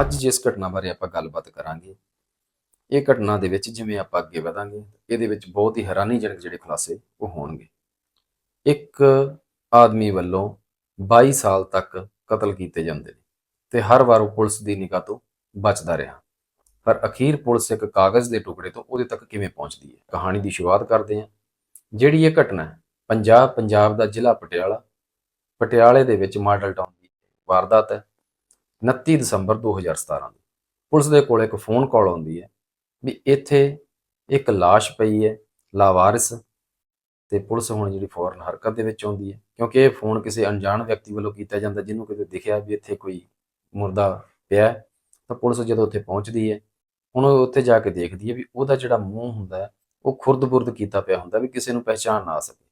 ਅੱਜ ਜਿਸ ਘਟਨਾ ਬਾਰੇ ਆਪਾਂ ਗੱਲਬਾਤ ਕਰਾਂਗੇ, ਇਹ ਘਟਨਾ ਦੇ ਵਿੱਚ ਜਿਵੇਂ ਆਪਾਂ ਅੱਗੇ ਵਧਾਂਗੇ, ਇਹਦੇ ਵਿੱਚ ਬਹੁਤ ਹੀ ਹੈਰਾਨੀਜਨਕ ਜਿਹੜੇ ਖੁਲਾਸੇ ਉਹ ਹੋਣਗੇ। ਇੱਕ ਆਦਮੀ ਵੱਲੋਂ 22 ਸਾਲ ਤੱਕ ਕਤਲ ਕੀਤੇ ਜਾਂਦੇ ਨੇ ਤੇ ਹਰ ਵਾਰ ਉਹ ਪੁਲਿਸ ਦੀ ਨਿਗਾਹ ਤੋਂ ਬਚਦਾ ਰਿਹਾ। ਪਰ ਅਖੀਰ ਪੁਲਿਸ ਇੱਕ ਕਾਗਜ਼ ਦੇ ਟੁਕੜੇ ਤੋਂ ਉਹਦੇ ਤੱਕ ਕਿਵੇਂ ਪਹੁੰਚਦੀ ਹੈ? ਕਹਾਣੀ ਦੀ ਸ਼ੁਰੂਆਤ ਕਰਦੇ ਹਾਂ। ਜਿਹੜੀ ਇਹ ਘਟਨਾ ਹੈ, ਪੰਜਾਬ ਪੰਜਾਬ ਦਾ ਜ਼ਿਲ੍ਹਾ ਪਟਿਆਲਾ। ਪਟਿਆਲੇ ਦੇ ਵਿੱਚ ਮਾਡਲ ਟਾਊਨ ਦੀ ਵਾਰਦਾਤ ਹੈ। 29 ਦਸੰਬਰ 2017 ਨੂੰ। ਪੁਲਿਸ ਦੇ ਕੋਲ ਇੱਕ ਫੋਨ ਕਾਲ ਆਉਂਦੀ ਹੈ ਵੀ ਇੱਥੇ ਇੱਕ ਲਾਸ਼ ਪਈ ਹੈ, ਲਾਵਾਰਿਸ। ਤੇ ਪੁਲਿਸ ਹੁਣ ਜਿਹੜੀ ਫੌਰਨ ਹਰਕਤ ਦੇ ਵਿੱਚ ਆਉਂਦੀ ਹੈ, ਕਿਉਂਕਿ ਇਹ ਫੋਨ ਕਿਸੇ ਅਣਜਾਣ ਵਿਅਕਤੀ ਵੱਲੋਂ ਕੀਤਾ ਜਾਂਦਾ, ਜਿਹਨੂੰ ਕਿਤੇ ਦਿਖਿਆ ਵੀ ਇੱਥੇ ਕੋਈ ਮੁਰਦਾ ਪਿਆ ਤਾਂ ਪੁਲਿਸ ਜਦੋਂ ਉੱਥੇ ਪਹੁੰਚਦੀ ਹੈ, ਹੁਣ ਉਹ ਉੱਥੇ ਜਾ ਕੇ ਦੇਖਦੀ ਹੈ ਵੀ ਉਹਦਾ ਜਿਹੜਾ ਮੂੰਹ ਹੁੰਦਾ ਉਹ ਖੁਰਦ-ਬੁਰਦ ਕੀਤਾ ਪਿਆ ਹੁੰਦਾ ਵੀ ਕਿਸੇ ਨੂੰ ਪਹਿਚਾਣ ਨਾ ਸਕੇ।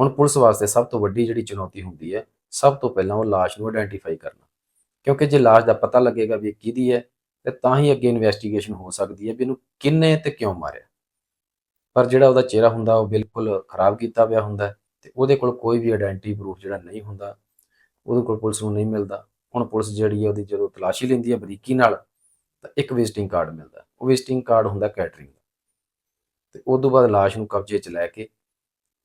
ਹੁਣ ਪੁਲਿਸ ਵਾਸਤੇ ਸਭ ਤੋਂ ਵੱਡੀ ਜਿਹੜੀ ਚੁਣੌਤੀ ਹੁੰਦੀ ਹੈ, ਸਭ ਤੋਂ ਪਹਿਲਾਂ ਉਹ ਲਾਸ਼ ਨੂੰ ਆਇਡੈਂਟੀਫਾਈ ਕਰਨਾ। ਕਿਉਂਕਿ ਜੇ ਲਾਸ਼ ਦਾ ਪਤਾ ਲੱਗੇਗਾ ਵੀ ਕਿਹਦੀ ਹੈ, ਤੇ ਤਾਂ ਹੀ ਅੱਗੇ ਇਨਵੈਸਟੀਗੇਸ਼ਨ ਹੋ ਸਕਦੀ ਹੈ ਵੀ ਇਹਨੂੰ ਕਿੰਨੇ ਤੇ ਕਿਉਂ ਮਾਰਿਆ। ਪਰ ਜਿਹੜਾ ਉਹਦਾ ਚਿਹਰਾ ਹੁੰਦਾ, ਉਹ ਬਿਲਕੁਲ ਖਰਾਬ ਕੀਤਾ ਪਿਆ ਹੁੰਦਾ ਹੈ ਤੇ ਉਹਦੇ ਕੋਲ ਕੋਈ ਵੀ ਆਇਡੈਂਟੀ ਪ੍ਰੂਫ ਜਿਹੜਾ ਨਹੀਂ ਹੁੰਦਾ, ਉਹਦੇ ਕੋਲ ਪੁਲਿਸ ਨੂੰ ਨਹੀਂ ਮਿਲਦਾ। ਹੁਣ ਪੁਲਿਸ ਜਿਹੜੀ ਹੈ, ਉਹਦੀ ਜਦੋਂ ਤਲਾਸ਼ੀ ਲੈਂਦੀ ਹੈ ਬਰੀਕੀ ਨਾਲ, ਤਾਂ ਇੱਕ ਵਿਜ਼ਿਟਿੰਗ ਕਾਰਡ ਮਿਲਦਾ ਉਹ ਵਿਜ਼ਿਟਿੰਗ ਕਾਰਡ ਹੁੰਦਾ ਕੈਟਰਿੰਗ ਦਾ। ਤੇ ਉਸ ਤੋਂ ਬਾਅਦ ਲਾਸ਼ ਨੂੰ ਕਬਜ਼ੇ 'ਚ ਲੈ ਕੇ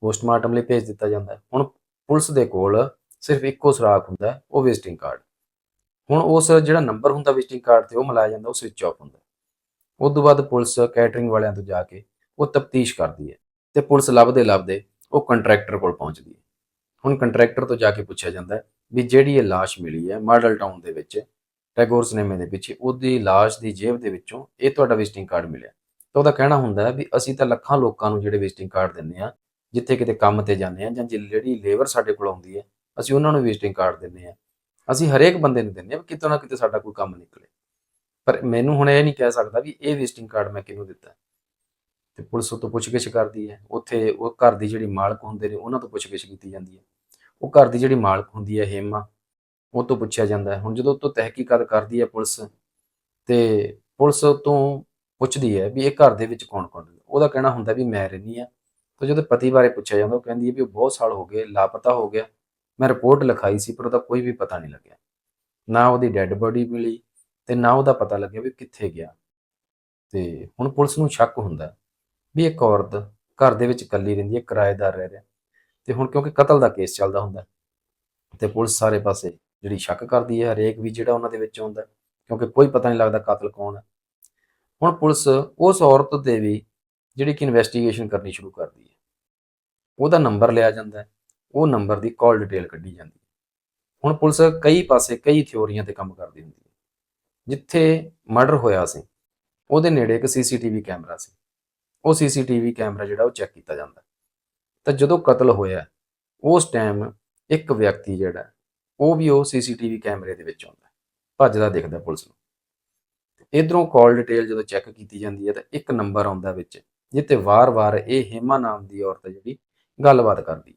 ਪੋਸਟਮਾਰਟਮ ਲਈ ਭੇਜ ਦਿੱਤਾ ਜਾਂਦਾ ਹੁਣ ਪੁਲਿਸ ਦੇ ਕੋਲ ਸਿਰਫ ਇੱਕੋ ਸੁਰਾਖ ਹੁੰਦਾ ਉਹ ਵਿਜ਼ਿਟਿੰਗ ਕਾਰਡ ਹੁਣ ਉਸ ਜਿਹੜਾ ਨੰਬਰ ਹੁੰਦਾ ਵਿਜ਼ਿਟਿੰਗ ਕਾਰਡ ਤੇ ਉਹ ਮਿਲਾਇਆ ਜਾਂਦਾ, ਉਹ ਸਵਿਚ ਆਫ ਹੁੰਦਾ ਉਸ ਤੋਂ ਬਾਅਦ ਪੁਲਿਸ ਕੈਟਰਿੰਗ ਵਾਲਿਆਂ ਤੋਂ ਜਾ ਕੇ ਉਹ ਤਫਤੀਸ਼ ਕਰਦੀ ਹੈ ਤੇ ਪੁਲਿਸ ਲੱਭਦੇ ਲੱਭਦੇ ਉਹ ਕੰਟਰੈਕਟਰ ਕੋਲ ਪਹੁੰਚਦੀ ਹੈ। ਹੁਣ ਕੰਟਰੈਕਟਰ ਤੋਂ ਜਾ ਕੇ ਪੁੱਛਿਆ ਜਾਂਦਾ ਵੀ ਜਿਹੜੀ ਇਹ ਲਾਸ਼ ਮਿਲੀ ਹੈ ਮਾਡਲ ਟਾਊਨ ਦੇ ਵਿੱਚ, ਟੈਗੋਰ ਸਿਨੇਮੇ ਦੇ ਪਿੱਛੇ ਉਹਦੀ ਲਾਸ਼ ਦੀ ਜੇਬ ਦੇ ਵਿੱਚੋਂ ਇਹ ਤੁਹਾਡਾ ਵਿਜ਼ਿਟਿੰਗ ਕਾਰਡ ਮਿਲਿਆ। ਤਾਂ ਉਹਦਾ ਕਹਿਣਾ ਹੁੰਦਾ ਹੈ ਵੀ ਅਸੀਂ ਤਾਂ ਲੱਖਾਂ ਲੋਕਾਂ ਨੂੰ ਜਿਹੜੇ ਵਿਜ਼ਿਟਿੰਗ ਕਾਰਡ ਦਿੰਦੇ ਆ ਜਿੱਥੇ ਕਿਤੇ ਕੰਮ ਤੇ ਜਾਂਦੇ ਆ ਜਾਂ ਜਿਹੜੀ ਲੇਬਰ ਸਾਡੇ ਕੋਲ ਆਉਂਦੀ ਹੈ, ਅਸੀਂ ਉਹਨਾਂ ਨੂੰ ਵਿਜ਼ਿਟਿੰਗ ਕਾਰਡ ਦਿੰਦੇ ਆ ਅਸੀਂ ਹਰੇਕ ਬੰਦੇ ਨੂੰ ਦਿੰਦੇ ਆ ਵੀ ਕਿਤੇ ਨਾ ਕਿਤੇ ਸਾਡਾ ਕੋਈ ਕੰਮ ਨਿਕਲੇ। ਪਰ ਮੈਨੂੰ ਹੁਣ ਇਹ ਨਹੀਂ ਕਹਿ ਸਕਦਾ ਵੀ ਇਹ ਵਿਜ਼ਿਟਿੰਗ ਕਾਰਡ ਮੈਂ ਕਿਹਨੂੰ ਦਿੱਤਾ। ਤੇ ਪੁਲਿਸ ਉਹ ਤੋਂ ਪੁੱਛਗਿੱਛ ਕਰਦੀ ਹੈ। ਉੱਥੇ ਉਹ ਘਰ ਦੀ ਜਿਹੜੀ ਮਾਲਕ ਹੁੰਦੇ ਨੇ, ਉਹਨਾਂ ਤੋਂ ਪੁੱਛਗਿੱਛ ਕੀਤੀ ਜਾਂਦੀ ਹੈ। ਉਹ ਘਰ ਦੀ ਜਿਹੜੀ ਮਾਲਕ ਹੁੰਦੀ ਹੈ, ਹੇਮਾ, ਉਹ ਤੋਂ ਪੁੱਛਿਆ ਜਾਂਦਾ ਹੈ। ਹੁਣ ਜਦੋਂ ਉਹ ਤੋਂ ਤਹਿਕੀਕਾਤ ਕਰਦੀ ਹੈ ਪੁਲਿਸ, ਤੇ ਪੁਲਿਸ ਤੋਂ ਪੁੱਛਦੀ ਹੈ ਵੀ ਇਹ ਘਰ ਦੇ ਵਿੱਚ ਕੌਣ ਕੌਣ ਹੈ ਉਹਦਾ ਕਹਿਣਾ ਹੁੰਦਾ ਵੀ ਮੈਂ ਰਹਿੰਦੀ ਆ ਤਾਂ ਜਦੋਂ ਪਤੀ ਬਾਰੇ ਪੁੱਛਿਆ ਜਾਂਦਾ, ਉਹ ਕਹਿੰਦੀ ਹੈ ਵੀ ਉਹ ਬਹੁਤ ਸਾਲ ਹੋ ਗਏ, ਲਾਪਤਾ ਹੋ ਗਿਆ। ਮੈਂ ਰਿਪੋਰਟ ਲਿਖਾਈ ਸੀ, ਪਰ ਉਹਦਾ ਕੋਈ ਵੀ ਪਤਾ ਨਹੀਂ ਲੱਗਿਆ। ਨਾ ਉਹਦੀ ਡੈੱਡ ਬੋਡੀ ਮਿਲੀ ਤੇ ਨਾ ਉਹਦਾ ਪਤਾ ਲੱਗਿਆ ਵੀ ਕਿੱਥੇ ਗਿਆ। ਤੇ ਹੁਣ ਪੁਲਿਸ ਨੂੰ ਸ਼ੱਕ ਹੁੰਦਾ ਵੀ ਇੱਕ ਔਰਤ ਘਰ ਦੇ ਵਿੱਚ ਇਕੱਲੀ ਰਹਿੰਦੀ ਹੈ, ਕਿਰਾਏਦਾਰ ਰਹਿ ਰਿਹਾ। ਤੇ ਹੁਣ ਕਿਉਂਕਿ ਕਤਲ ਦਾ ਕੇਸ ਚੱਲਦਾ ਹੁੰਦਾ, ਤੇ ਪੁਲਿਸ ਸਾਰੇ ਪਾਸੇ ਜਿਹੜੀ ਸ਼ੱਕ ਕਰਦੀ ਹੈ, ਹਰੇਕ ਵੀ ਜਿਹੜਾ ਉਹਨਾਂ ਦੇ ਵਿੱਚ ਆਉਂਦਾ ਕਿਉਂਕਿ ਕੋਈ ਪਤਾ ਨਹੀਂ ਲੱਗਦਾ ਕਾਤਲ ਕੌਣ ਹੈ। ਹੁਣ ਪੁਲਿਸ ਉਸ ਔਰਤ 'ਤੇ ਵੀ ਜਿਹੜੀ ਕਿ ਇਨਵੈਸਟੀਗੇਸ਼ਨ ਕਰਨੀ ਸ਼ੁਰੂ ਕਰਦੀ ਹੈ। ਉਹਦਾ ਨੰਬਰ ਲਿਆ ਜਾਂਦਾ ਹੈ। ਉਹ ਨੰਬਰ ਦੀ ਕਾਲ ਡਿਟੇਲ ਕੱਢੀ ਜਾਂਦੀ ਹੈ। ਹੁਣ ਪੁਲਿਸ ਕਈ ਪਾਸੇ ਕਈ ਥਿਉਰੀਆਂ ਤੇ ਕੰਮ ਕਰਦੀ ਹੁੰਦੀ ਹੈ। ਜਿੱਥੇ ਮਰਡਰ ਹੋਇਆ ਸੀ, ਉਹਦੇ ਨੇੜੇ ਇੱਕ ਸੀਸੀਟੀਵੀ ਕੈਮਰਾ ਸੀ। ਉਹ ਸੀਸੀਟੀਵੀ ਕੈਮਰਾ ਜਿਹੜਾ ਉਹ ਚੈੱਕ ਕੀਤਾ ਜਾਂਦਾ। ਤਾਂ ਜਦੋਂ ਕਤਲ ਹੋਇਆ, ਉਸ ਟਾਈਮ ਇੱਕ ਵਿਅਕਤੀ ਜਿਹੜਾ, ਉਹ ਵੀ ਉਹ ਸੀਸੀਟੀਵੀ ਕੈਮਰੇ ਦੇ ਵਿੱਚ ਆਉਂਦਾ ਭੱਜਦਾ ਦਿਖਦਾ ਪੁਲਿਸ ਨੂੰ। ਇਧਰੋਂ ਕਾਲ ਡਿਟੇਲ ਜਦੋਂ ਚੈੱਕ ਕੀਤੀ ਜਾਂਦੀ ਹੈ, ਤਾਂ ਇੱਕ ਨੰਬਰ ਆਉਂਦਾ ਵਿੱਚ ਜਿੱਤੇ ਵਾਰ-ਵਾਰ ਇਹ ਹੇਮਾ ਨਾਮ ਦੀ ਔਰਤ ਹੈ ਜਿਹੜੀ, ਗੱਲਬਾਤ ਕਰਦੀ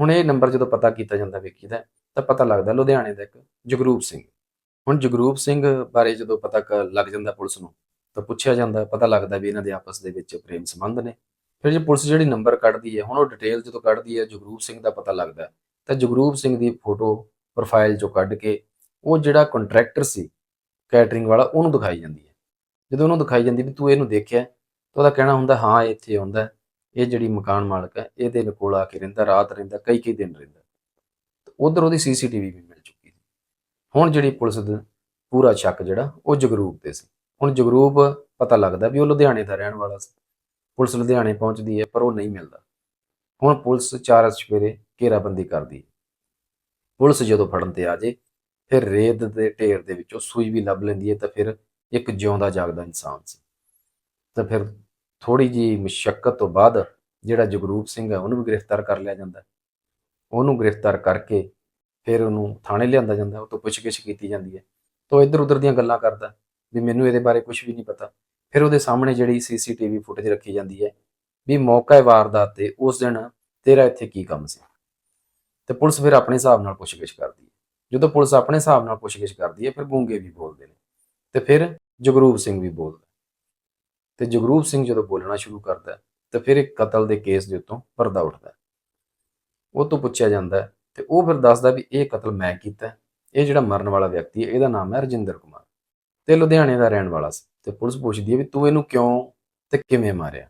ਹੁਣ ਇਹ ਨੰਬਰ ਜਦੋਂ ਪਤਾ ਕੀਤਾ ਜਾਂਦਾ ਵੇਖੀ ਦਾ, ਤਾਂ ਪਤਾ ਲੱਗਦਾ ਲੁਧਿਆਣੇ ਦਾ ਇੱਕ ਜਗਰੂਪ ਸਿੰਘ। ਹੁਣ ਜਗਰੂਪ ਸਿੰਘ ਬਾਰੇ ਜਦੋਂ ਪਤਾ ਕ- ਲੱਗ ਜਾਂਦਾ ਪੁਲਿਸ ਨੂੰ, ਤਾਂ ਪੁੱਛਿਆ ਜਾਂਦਾ, ਪਤਾ ਲੱਗਦਾ ਵੀ ਇਹਨਾਂ ਦੇ ਆਪਸ ਦੇ ਵਿੱਚ ਪ੍ਰੇਮ ਸੰਬੰਧ ਨੇ। ਫਿਰ ਜੇ ਪੁਲਿਸ ਜਿਹੜੀ ਨੰਬਰ ਕੱਢਦੀ ਹੈ, ਹੁਣ ਉਹ ਡਿਟੇਲ ਜਦੋਂ ਕੱਢਦੀ ਹੈ ਜਗਰੂਪ ਸਿੰਘ ਦਾ ਪਤਾ ਲੱਗਦਾ, ਤਾਂ ਜਗਰੂਪ ਸਿੰਘ ਦੀ ਫੋਟੋ ਪ੍ਰੋਫਾਈਲ ਚੋਂ ਕੱਢ ਕੇ ਉਹ ਜਿਹੜਾ ਕੰਟਰੈਕਟਰ ਸੀ ਕੈਟਰਿੰਗ ਵਾਲਾ, ਉਹਨੂੰ ਦਿਖਾਈ ਜਾਂਦੀ ਹੈ। ਜਦੋਂ ਉਹਨੂੰ ਦਿਖਾਈ ਜਾਂਦੀ ਵੀ ਤੂੰ ਇਹਨੂੰ ਦੇਖਿਆ, ਤਾਂ ਉਹਦਾ ਕਹਿਣਾ ਹੁੰਦਾ, ਹਾਂ, ਇੱਥੇ ਆਉਂਦਾ। ਇਹ ਜਿਹੜੀ ਮਕਾਨ ਮਾਲਕ ਹੈ, ਇਹਦੇ ਕੋਲ ਆ ਕੇ ਰਹਿੰਦਾ, ਰਾਤ ਰਹਿੰਦਾ, ਕਈ ਕਈ ਦਿਨ ਰਹਿੰਦਾ। ਉਧਰ ਉਹਦੀ ਸੀਸੀਟੀਵੀ ਵੀ ਮਿਲ ਚੁੱਕੀ ਸੀ। ਹੁਣ ਜਿਹੜੀ ਪੁਲਿਸ ਦਾ ਪੂਰਾ ਸ਼ੱਕ ਜਿਹੜਾ, ਉਹ ਜਗਰੂਪ ਤੇ ਸੀ। ਹੁਣ ਜਗਰੂਪ ਪਤਾ ਲੱਗਦਾ ਵੀ ਉਹ ਲੁਧਿਆਣੇ ਦਾ ਰਹਿਣ ਵਾਲਾ ਸੀ। ਪੁਲਿਸ ਲੁਧਿਆਣੇ ਪਹੁੰਚਦੀ ਹੈ, ਪਰ ਉਹ ਨਹੀਂ ਮਿਲਦਾ। ਹੁਣ ਪੁਲਿਸ ਚਾਰ ਸਵੇਰੇ ਘੇਰਾਬੰਦੀ ਕਰਦੀ ਹੈ। ਪੁਲਿਸ ਜਦੋਂ ਫੜਨ ਤੇ ਆ ਜੇ, ਫਿਰ ਰੇਤ ਦੇ ਢੇਰ ਦੇ ਵਿੱਚੋਂ ਸੂਈ ਵੀ ਲੱਭ ਲੈਂਦੀ ਹੈ, ਤਾਂ ਫਿਰ ਇੱਕ ਜਿਉਂਦਾ ਜਾਗਦਾ ਇਨਸਾਨ ਸੀ। ਤਾਂ ਫਿਰ ਥੋੜੀ ਜੀ ਮੁਸ਼ਕਲ ਤੋਂ ਬਾਅਦ ਜਿਹੜਾ ਜਗਰੂਪ ਸਿੰਘ ਹੈ ਉਹਨੂੰ ਵੀ ਗ੍ਰਿਫਤਾਰ ਕਰ ਲਿਆ ਜਾਂਦਾ ਉਹਨੂੰ ਗ੍ਰਿਫਤਾਰ ਕਰਕੇ ਫਿਰ ਉਹਨੂੰ ਥਾਣੇ ਲਿਆਂਦਾ ਜਾਂਦਾ ਉਹ ਤੋਂ ਪੁੱਛਗਿੱਛ ਕੀਤੀ ਜਾਂਦੀ ਹੈ। ਤਾਂ ਇੱਧਰ ਉੱਧਰ ਦੀਆਂ ਗੱਲਾਂ ਕਰਦਾ ਵੀ ਮੈਨੂੰ ਇਹਦੇ ਬਾਰੇ ਕੁਝ ਵੀ ਨਹੀਂ ਪਤਾ। ਫਿਰ ਉਹਦੇ ਸਾਹਮਣੇ ਜਿਹੜੀ ਸੀਸੀਟੀਵੀ ਫੁਟੇਜ ਰੱਖੀ ਜਾਂਦੀ ਹੈ ਵੀ ਮੌਕਾ ਹੈ ਵਾਰਦਾਤ ਤੇ, ਉਸ ਦਿਨ ਤੇਰਾ ਇੱਥੇ ਕੀ ਕੰਮ ਸੀ? ਤੇ ਪੁਲਿਸ ਫਿਰ ਆਪਣੇ ਹਿਸਾਬ ਨਾਲ ਪੁੱਛਗਿੱਛ ਕਰਦੀ ਹੈ। ਜਦੋਂ ਪੁਲਿਸ ਆਪਣੇ ਹਿਸਾਬ ਨਾਲ ਪੁੱਛਗਿੱਛ ਕਰਦੀ ਹੈ, ਫਿਰ ਗੂੰਗੇ ਵੀ ਬੋਲਦੇ ਨੇ। ਤੇ ਫਿਰ ਜਗਰੂਪ ਸਿੰਘ ਵੀ ਬੋਲਦਾ ਤੇ ਜਗਰੂਪ ਸਿੰਘ ਜਦੋਂ ਬੋਲਣਾ ਸ਼ੁਰੂ ਕਰਦਾ ਹੈ, ਤਾਂ ਫਿਰ ਇੱਕ ਕਤਲ ਦੇ ਕੇਸ ਦੇ ਉੱਤੋਂ ਪਰਦਾ ਉੱਠਦਾ ਉਹ ਤੋਂ ਪੁੱਛਿਆ ਜਾਂਦਾ ਹੈ ਤੇ ਉਹ ਫਿਰ ਦੱਸਦਾ ਵੀ ਇਹ ਕਤਲ ਮੈਂ ਕੀਤਾ ਇਹ ਜਿਹੜਾ ਮਰਨ ਵਾਲਾ ਵਿਅਕਤੀ ਹੈ ਇਹਦਾ ਨਾਮ ਹੈ ਰਜਿੰਦਰ ਕੁਮਾਰ। ਤੇ ਲੁਧਿਆਣੇ ਦਾ ਰਹਿਣ ਵਾਲਾ ਸੀ ਤੇ ਪੁਲਿਸ ਪੁੱਛਦੀ ਹੈ ਵੀ ਤੂੰ ਇਹਨੂੰ ਕਿਉਂ ਤੇ ਕਿਵੇਂ ਮਾਰਿਆ?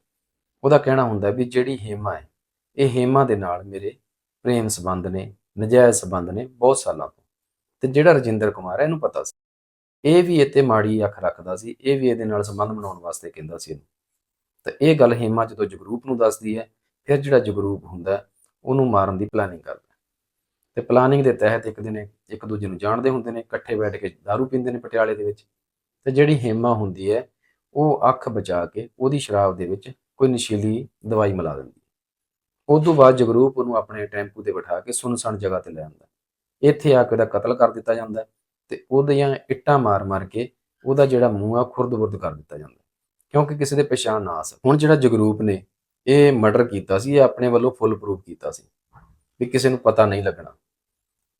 ਉਹਦਾ ਕਹਿਣਾ ਹੁੰਦਾ ਵੀ ਜਿਹੜੀ ਹੇਮਾ ਹੈ ਇਹ ਹੇਮਾ ਦੇ ਨਾਲ ਮੇਰੇ ਪ੍ਰੇਮ ਸੰਬੰਧ ਨੇ ਨਜਾਇਜ਼ ਸੰਬੰਧ ਨੇ ਬਹੁਤ ਸਾਲਾਂ ਤੋਂ। ਤੇ ਜਿਹੜਾ ਰਜਿੰਦਰ ਕੁਮਾਰ ਹੈ ਇਹਨੂੰ ਪਤਾ ਸੀ। ਇਹ ਵੀ ਇੱਥੇ ਮਾੜੀ ਅੱਖ ਰੱਖਦਾ ਸੀ, ਇਹ ਵੀ ਇਹਦੇ ਨਾਲ ਸੰਬੰਧ ਬਣਾਉਣ ਵਾਸਤੇ ਕਹਿੰਦਾ ਸੀ ਇਹਨੂੰ। ਤਾਂ ਇਹ ਗੱਲ ਹੇਮਾ ਜਦੋਂ ਜਗਰੂਪ ਨੂੰ ਦੱਸਦੀ ਹੈ, ਫਿਰ ਜਿਹੜਾ ਜਗਰੂਪ ਹੁੰਦਾ, ਉਹਨੂੰ ਮਾਰਨ ਦੀ ਪਲਾਨਿੰਗ ਕਰਦਾ ਹੈ। ਤੇ ਪਲਾਨਿੰਗ ਦੇ ਤਹਿਤ ਇੱਕ ਦਿਨ ਇੱਕ ਦੂਜੇ ਨੂੰ ਜਾਣਦੇ ਹੁੰਦੇ ਨੇ, ਇਕੱਠੇ ਬੈਠ ਕੇ दारू ਪੀਂਦੇ ਨੇ ਪਟਿਆਲੇ ਦੇ ਵਿੱਚ। ਤੇ ਜਿਹੜੀ ਹੇਮਾ ਹੁੰਦੀ ਹੈ, ਉਹ ਅੱਖ ਬਚਾ ਕੇ ਉਹਦੀ ਸ਼ਰਾਬ ਦੇ ਵਿੱਚ ਕੋਈ ਨਸ਼ੀਲੀ ਦਵਾਈ ਮਿਲਾ ਦਿੰਦੀ ਹੈ। ਉਸ ਤੋਂ ਬਾਅਦ ਜਗਰੂਪ ਉਹਨੂੰ ਆਪਣੇ ਟੈਂਪੂ ਤੇ ਬਿਠਾ ਕੇ ਸੁਨਸਾਨ ਜਗ੍ਹਾ ਤੇ ਲੈ ਆਉਂਦਾ ਇੱਥੇ ਆ ਕੇ ਉਹਦਾ ਕਤਲ ਕਰ ਦਿੱਤਾ ਜਾਂਦਾ ਤੇ ਉਹਦੀਆਂ ਇੱਟਾਂ ਮਾਰ-ਮਾਰ ਕੇ ਉਹਦਾ ਜਿਹੜਾ ਮੂੰਹ ਆ ਖੁਰਦ-ਬੁਰਦ ਕਰ ਦਿੱਤਾ ਜਾਂਦਾ ਕਿਉਂਕਿ ਕਿਸੇ ਦੇ ਪਛਾਣ ਨਾ ਆ ਸਕੇ। ਹੁਣ ਜਿਹੜਾ ਜਗਰੂਪ ਨੇ ਇਹ ਮਰਡਰ ਕੀਤਾ ਸੀ, ਇਹ ਆਪਣੇ ਵੱਲੋਂ ਫੁੱਲ ਪ੍ਰੂਫ ਕੀਤਾ ਸੀ ਵੀ ਕਿਸੇ ਨੂੰ ਪਤਾ ਨਹੀਂ ਲੱਗਣਾ।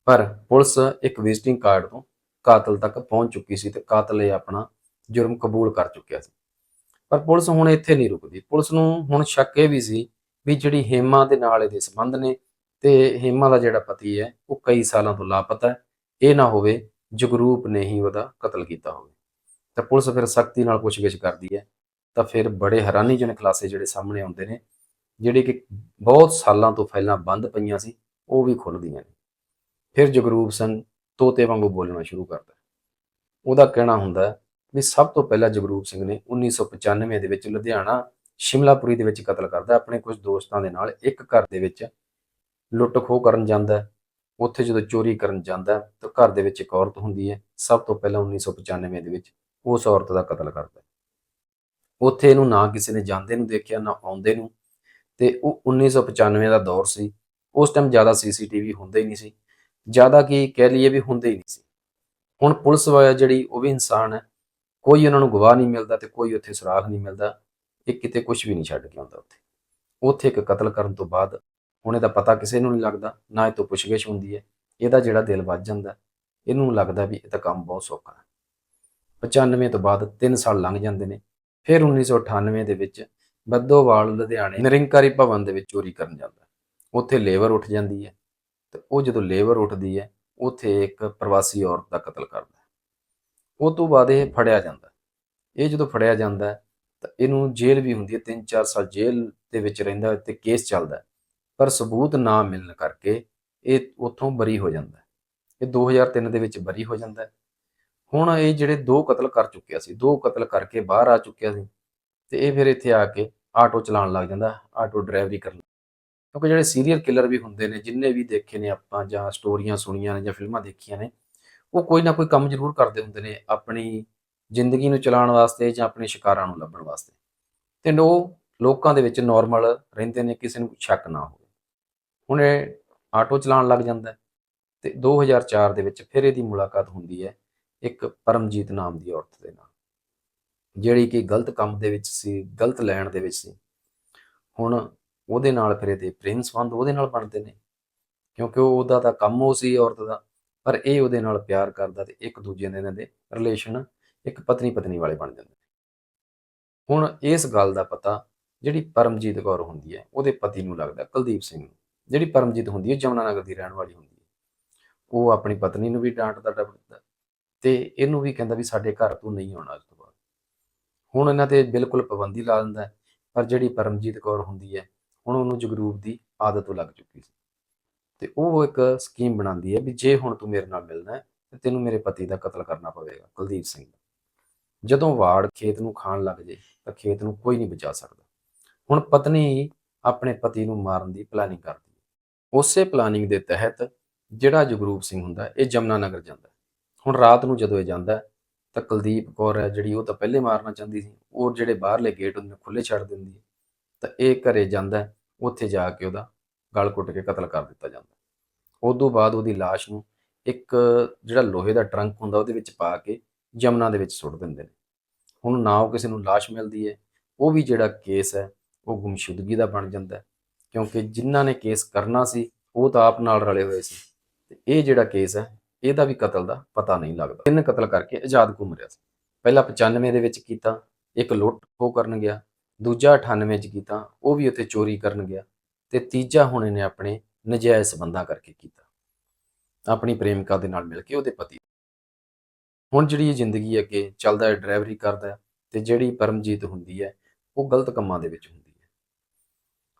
ਪਰ ਪੁਲਿਸ ਇੱਕ ਵਿਜ਼ਿਟਿੰਗ ਕਾਰਡ ਤੋਂ ਕਾਤਲ ਤੱਕ ਪਹੁੰਚ ਚੁੱਕੀ ਸੀ ਤੇ ਕਾਤਲ ਇਹ ਆਪਣਾ ਜੁਰਮ ਕਬੂਲ ਕਰ ਚੁੱਕਿਆ ਸੀ। ਪਰ ਪੁਲਿਸ ਹੁਣ ਇੱਥੇ ਨਹੀਂ ਰੁਕਦੀ। ਪੁਲਿਸ ਨੂੰ ਹੁਣ ਸ਼ੱਕ ਇਹ ਵੀ ਸੀ ਵੀ ਜਿਹੜੀ ਹੇਮਾ ਦੇ ਨਾਲ ਇਹਦੇ ਸੰਬੰਧ ਨੇ ਤੇ ਹੇਮਾ ਦਾ ਜਿਹੜਾ ਪਤੀ ਹੈ, ਉਹ ਕਈ ਸਾਲਾਂ ਤੋਂ ਲਾਪਤਾ ਹੈ। ਇਹ ਨਾ ਹੋਵੇ ਜਗਰੂਪ ਨੇ ਹੀ ਉਹਦਾ ਕਤਲ ਕੀਤਾ ਹੋਵੇ। ਤਾਂ ਪੁਲਿਸ ਫਿਰ ਸਖਤੀ ਨਾਲ ਪੁੱਛਗਿੱਛ ਕਰਦੀ ਹੈ। ਤਾਂ ਫਿਰ ਬੜੇ ਹੈਰਾਨੀਜਨਕ ਖੁਲਾਸੇ ਜਿਹੜੇ ਸਾਹਮਣੇ ਆਉਂਦੇ ਨੇ, ਜਿਹੜੇ ਕਿ ਬਹੁਤ ਸਾਲਾਂ ਤੋਂ ਫਾਈਲਾਂ ਬੰਦ ਪਈਆਂ ਸੀ, ਉਹ ਵੀ ਖੁੱਲਦੀਆਂ ਨੇ। ਫਿਰ ਜਗਰੂਪ ਸਿੰਘ ਤੋਤੇ ਵਾਂਗੂ ਬੋਲਣਾ ਸ਼ੁਰੂ ਕਰਦਾ ਉਹਦਾ ਕਹਿਣਾ ਹੁੰਦਾ ਵੀ ਸਭ ਤੋਂ ਪਹਿਲਾਂ ਜਗਰੂਪ ਸਿੰਘ ਨੇ 1995 ਦੇ ਵਿੱਚ ਲੁਧਿਆਣਾ, ਸ਼ਿਮਲਾਪੁਰੀ ਦੇ ਵਿੱਚ ਕਤਲ ਕਰਦਾ ਆਪਣੇ ਕੁਝ ਦੋਸਤਾਂ ਦੇ ਨਾਲ ਇੱਕ ਘਰ ਦੇ ਵਿੱਚ ਲੁੱਟ ਖੋਹ ਕਰਨ ਜਾਂਦਾ ਉੱਥੇ ਜਦੋਂ ਚੋਰੀ ਕਰਨ ਜਾਂਦਾ ਤਾਂ ਘਰ ਦੇ ਵਿੱਚ ਇੱਕ ਔਰਤ ਹੁੰਦੀ ਹੈ, ਸਭ ਤੋਂ ਪਹਿਲਾਂ 1995 ਦੇ ਵਿੱਚ, ਉਸ ਔਰਤ ਦਾ ਕਤਲ ਕਰਦਾ ਉੱਥੇ ਇਹਨੂੰ ਨਾ ਕਿਸੇ ਨੇ ਜਾਂਦੇ ਨੂੰ ਦੇਖਿਆ, ਨਾ ਆਉਂਦੇ ਨੂੰ, ਤੇ ਉਹ 1995 ਦਾ ਦੌਰ ਸੀ। ਉਸ ਟਾਈਮ ਜ਼ਿਆਦਾ ਸੀਸੀਟੀਵੀ ਹੁੰਦੇ ਹੀ ਨਹੀਂ ਸੀ। ਜ਼ਿਆਦਾ ਕੀ ਕਹਿ ਲਈਏ ਵੀ ਹੁੰਦੇ ਹੀ ਨਹੀਂ ਸੀ। ਹੁਣ ਪੁਲਿਸ ਵਾਲਾ ਜਿਹੜੀ, ਉਹ ਵੀ ਇਨਸਾਨ ਹੈ। ਕੋਈ ਉਹਨਾਂ ਨੂੰ ਗਵਾਹ ਨਹੀਂ ਮਿਲਦਾ ਤੇ ਕੋਈ ਉੱਥੇ ਸੁਰਾਗ ਨਹੀਂ ਮਿਲਦਾ। ਇਹ ਕਿਤੇ ਕੁਝ ਵੀ ਨਹੀਂ ਛੱਡ ਕੇ ਆਉਂਦਾ ਉੱਥੇ। ਉੱਥੇ ਇੱਕ ਕਤਲ ਕਰਨ ਤੋਂ ਬਾਅਦ ਹੁਣ ਇਹਦਾ ਪਤਾ ਕਿਸੇ ਨੂੰ ਨਹੀਂ ਲੱਗਦਾ, ਨਾ ਇਹ ਤੋਂ ਪੁੱਛਗਿੱਛ ਹੁੰਦੀ ਹੈ। ਇਹਦਾ ਜਿਹੜਾ ਦਿਲ ਵੱਜ ਜਾਂਦਾ, ਇਹਨੂੰ ਲੱਗਦਾ ਵੀ ਇਹ ਤਾਂ ਕੰਮ ਬਹੁਤ ਸੌਖਾ ਹੈ। 95 ਤੋਂ ਬਾਅਦ 3 ਸਾਲ ਲੰਘ ਜਾਂਦੇ ਨੇ। ਫਿਰ 1998 ਦੇ ਵਿੱਚ ਬੱਦੋਵਾਲ, ਲੁਧਿਆਣੇ, ਨਿਰੰਕਾਰੀ ਭਵਨ ਦੇ ਵਿੱਚ ਚੋਰੀ ਕਰਨ ਜਾਂਦਾ ਉੱਥੇ ਲੇਬਰ ਉੱਠ ਜਾਂਦੀ ਹੈ ਤੇ ਉਹ ਜਦੋਂ ਲੇਬਰ ਉੱਠਦੀ ਹੈ, ਉੱਥੇ ਇੱਕ ਪ੍ਰਵਾਸੀ ਔਰਤ ਦਾ ਕਤਲ ਕਰਦਾ ਉਹ ਤੋਂ ਬਾਅਦ ਇਹ ਫੜਿਆ ਜਾਂਦਾ ਇਹ ਜਦੋਂ ਫੜਿਆ ਜਾਂਦਾ ਤਾਂ ਇਹਨੂੰ ਜੇਲ੍ਹ ਵੀ ਹੁੰਦੀ ਹੈ 3-4 ਸਾਲ ਜੇਲ੍ਹ ਦੇ ਵਿੱਚ ਰਹਿੰਦਾ ਹੈ ਤੇ ਕੇਸ ਚੱਲਦਾ ਪਰ ਸਬੂਤ ਨਾ ਮਿਲਣ ਕਰਕੇ ਇਹ ਉੱਥੋਂ ਬਰੀ ਹੋ ਜਾਂਦਾ ਹੈ। ਇਹ 2003 ਦੇ ਵਿੱਚ ਬਰੀ ਹੋ ਜਾਂਦਾ ਹੈ। ਹੁਣ ਇਹ ਜਿਹੜੇ ਦੋ ਕਤਲ ਕਰ ਚੁੱਕਿਆ ਸੀ, ਦੋ ਕਤਲ ਕਰਕੇ ਬਾਹਰ ਆ ਚੁੱਕਿਆ ਸੀ ਤੇ ਇਹ ਫਿਰ ਇੱਥੇ ਆ ਕੇ ਆਟੋ ਚਲਾਉਣ ਲੱਗ ਜਾਂਦਾ, ਆਟੋ ਡਰਾਈਵਰੀ ਕਰਨ ਕਿਉਂਕਿ ਜਿਹੜੇ ਸੀਰੀਅਲ ਕਿਲਰ ਵੀ ਹੁੰਦੇ ਨੇ, ਜਿੰਨੇ ਵੀ ਦੇਖੇ ਨੇ ਆਪਾਂ ਜਾਂ ਸਟੋਰੀਆਂ ਸੁਣੀਆਂ ਨੇ ਜਾਂ ਫਿਲਮਾਂ ਦੇਖੀਆਂ ਨੇ, ਉਹ ਕੋਈ ਨਾ ਕੋਈ ਕੰਮ ਜ਼ਰੂਰ ਕਰਦੇ ਹੁੰਦੇ ਨੇ ਆਪਣੀ ਜ਼ਿੰਦਗੀ ਨੂੰ ਚਲਾਉਣ ਵਾਸਤੇ ਜਾਂ ਆਪਣੇ ਸ਼ਿਕਾਰਾਂ ਨੂੰ ਲੱਭਣ ਵਾਸਤੇ। ਤੇ ਉਹ ਲੋਕਾਂ ਦੇ ਵਿੱਚ ਨਾਰਮਲ ਰਹਿੰਦੇ ਨੇ, ਕਿਸੇ ਨੂੰ ਸ਼ੱਕ ਨਾ ਹੋਵੇ। ਹੁਣ ਇਹ ਆਟੋ ਚਲਾਉਣ ਲੱਗ ਜਾਂਦਾ ਹੈ ਤੇ 2004 ਦੇ ਵਿੱਚ ਫਿਰ ਇਹਦੀ ਮੁਲਾਕਾਤ ਹੁੰਦੀ ਹੈ ਇੱਕ ਪਰਮਜੀਤ ਨਾਮ ਦੀ ਔਰਤ ਦੇ ਨਾਲ, ਜਿਹੜੀ ਕਿ ਗਲਤ ਕੰਮ ਦੇ ਵਿੱਚ ਸੀ, ਗਲਤ ਲੈਣ ਦੇ ਵਿੱਚ ਸੀ। ਹੁਣ ਉਹਦੇ ਨਾਲ ਫਿਰ ਇਹਦੇ ਪ੍ਰੇਮ ਸੰਬੰਧ ਉਹਦੇ ਨਾਲ ਬਣਦੇ ਨੇ, ਕਿਉਂਕਿ ਉਹ ਉਹਦਾ ਤਾਂ ਕੰਮ ਉਹ ਸੀ ਔਰਤ ਦਾ, ਪਰ ਇਹ ਉਹਦੇ ਨਾਲ ਪਿਆਰ ਕਰਦਾ ਤੇ ਇੱਕ ਦੂਜੇ ਦੇ ਇਹਨਾਂ ਦੇ ਰਿਲੇਸ਼ਨ ਇੱਕ ਪਤਨੀ ਪਤਨੀ ਵਾਲੇ ਬਣ ਜਾਂਦੇ ਨੇ। ਹੁਣ ਇਸ ਗੱਲ ਦਾ ਪਤਾ ਜਿਹੜੀ ਪਰਮਜੀਤ ਕੌਰ ਹੁੰਦੀ ਹੈ, ਉਹਦੇ ਪਤੀ ਨੂੰ ਲੱਗਦਾ ਕੁਲਦੀਪ ਸਿੰਘ ਨੂੰ। ਜਿਹੜੀ ਪਰਮਜੀਤ ਹੁੰਦੀ ਹੈ, ਜਮਨਾ ਨਗਰ ਦੀ ਰਹਿਣ ਵਾਲੀ ਹੁੰਦੀ ਹੈ। ਉਹ ਆਪਣੀ ਪਤਨੀ ਨੂੰ ਵੀ ਡਾਂਟਦਾ ਡੱਬਦਾ ਤੇ ਇਹਨੂੰ ਵੀ ਕਹਿੰਦਾ ਵੀ ਸਾਡੇ ਘਰ ਤੂੰ ਨਹੀਂ ਆਉਣਾ ਅੱਜ ਤੋਂ ਬਾਅਦ। ਹੁਣ ਇਹਨਾਂ ਤੇ ਬਿਲਕੁਲ ਪਾਬੰਦੀ ਲਾ ਦਿੰਦਾ ਪਰ ਜਿਹੜੀ ਪਰਮਜੀਤ ਕੌਰ ਹੁੰਦੀ ਹੈ, ਹੁਣ ਉਹਨੂੰ ਜਗਰੂਪ ਦੀ ਆਦਤ ਲੱਗ ਚੁੱਕੀ ਸੀ। ਤੇ ਉਹ ਇੱਕ ਸਕੀਮ ਬਣਾਉਂਦੀ ਹੈ ਵੀ ਜੇ ਹੁਣ ਤੂੰ ਮੇਰੇ ਨਾਲ ਮਿਲਣਾ ਹੈ, ਤੇ ਤੈਨੂੰ ਮੇਰੇ ਪਤੀ ਦਾ ਕਤਲ ਕਰਨਾ ਪਵੇਗਾ, ਕੁਲਦੀਪ ਸਿੰਘ ਦਾ। ਜਦੋਂ ਵਾੜ ਖੇਤ ਨੂੰ ਖਾਣ ਲੱਗ ਜੇ, ਤਾਂ ਖੇਤ ਨੂੰ ਕੋਈ ਨਹੀਂ ਬਚਾ ਸਕਦਾ। ਹੁਣ ਪਤਨੀ ਆਪਣੇ ਪਤੀ ਨੂੰ ਮਾਰਨ ਦੀ ਪਲਾਨਿੰਗ ਕਰ ਉਸੇ ਪਲਾਨਿੰਗ ਦੇ ਤਹਿਤ ਜਿਹੜਾ ਜਗਰੂਪ ਸਿੰਘ ਹੁੰਦਾ, ਇਹ ਜਮਨਾ ਨਗਰ ਜਾਂਦਾ ਹੁਣ ਰਾਤ ਨੂੰ ਜਦੋਂ ਇਹ ਜਾਂਦਾ ਤਾਂ ਕੁਲਦੀਪ ਕੌਰ ਹੈ ਜਿਹੜੀ ਉਹ ਤਾਂ ਪਹਿਲੇ ਮਾਰਨਾ ਚਾਹੁੰਦੀ ਸੀ, ਉਹ ਜਿਹੜੇ ਬਾਹਰਲੇ ਗੇਟ ਹੁੰਦੇ ਨੇ ਖੁੱਲੇ ਛੱਡ ਦਿੰਦੀ ਹੈ। ਤਾਂ ਇਹ ਘਰੇ ਜਾਂਦਾ ਉੱਥੇ ਜਾ ਕੇ ਉਹਦਾ ਗਲ ਕੁੱਟ ਕੇ ਕਤਲ ਕਰ ਦਿੱਤਾ ਜਾਂਦਾ ਉਸ ਤੋਂ ਬਾਅਦ ਉਹਦੀ ਲਾਸ਼ ਨੂੰ ਇੱਕ ਜਿਹੜਾ ਲੋਹੇ ਦਾ ਟਰੰਕ ਹੁੰਦਾ, ਉਹਦੇ ਵਿੱਚ ਪਾ ਕੇ ਜਮਨਾ ਦੇ ਵਿੱਚ ਸੁੱਟ ਦਿੰਦੇ ਨੇ। ਹੁਣ ਨਾ ਉਹ ਕਿਸੇ ਨੂੰ ਲਾਸ਼ ਮਿਲਦੀ ਹੈ, ਉਹ ਵੀ ਜਿਹੜਾ ਕੇਸ ਹੈ, ਉਹ ਗੁੰਮਸ਼ੁਦਗੀ ਦਾ ਬਣ ਜਾਂਦਾ ਕਿਉਂਕਿ ਜਿਨ੍ਹਾਂ ਨੇ ਕੇਸ ਕਰਨਾ ਸੀ, ਉਹ ਤਾਂ ਆਪ ਨਾਲ ਰਲੇ ਹੋਏ ਸੀ। ਤੇ ਇਹ ਜਿਹੜਾ ਕੇਸ ਹੈ, ਇਹਦਾ ਵੀ ਕਤਲ ਦਾ ਪਤਾ ਨਹੀਂ ਲੱਗਦਾ। ਤਿੰਨ ਕਤਲ ਕਰਕੇ ਆਜ਼ਾਦ ਘੁੰਮ ਰਿਹਾ ਸੀ। ਪਹਿਲਾ 95 ਦੇ ਵਿੱਚ ਕੀਤਾ, ਇੱਕ ਲੁੱਟ ਖੋਹ ਕਰਨ ਗਿਆ, ਦੂਜਾ 98 ਚ ਕੀਤਾ, ਉਹ ਵੀ ਉੱਥੇ ਚੋਰੀ ਕਰਨ ਗਿਆ ਤੇ ਤੀਜਾ ਹੁਣ ਇਹਨੇ ਆਪਣੇ ਨਜਾਇਜ਼ ਸਬੰਧਾਂ ਕਰਕੇ ਕੀਤਾ। ਆਪਣੀ ਪ੍ਰੇਮਿਕਾ ਦੇ ਨਾਲ ਮਿਲ ਕੇ ਉਹਦੇ ਪਤੀ। ਹੁਣ ਜਿਹੜੀ ਇਹ ਜ਼ਿੰਦਗੀ ਅੱਗੇ ਚੱਲਦਾ ਹੈ, ਡਰਾਈਵਰੀ ਕਰਦਾ ਹੈ ਤੇ ਜਿਹੜੀ ਪਰਮਜੀਤ ਹੁੰਦੀ ਹੈ, ਉਹ ਗਲਤ ਕੰਮਾਂ ਦੇ ਵਿੱਚ ਹੁੰਦੀ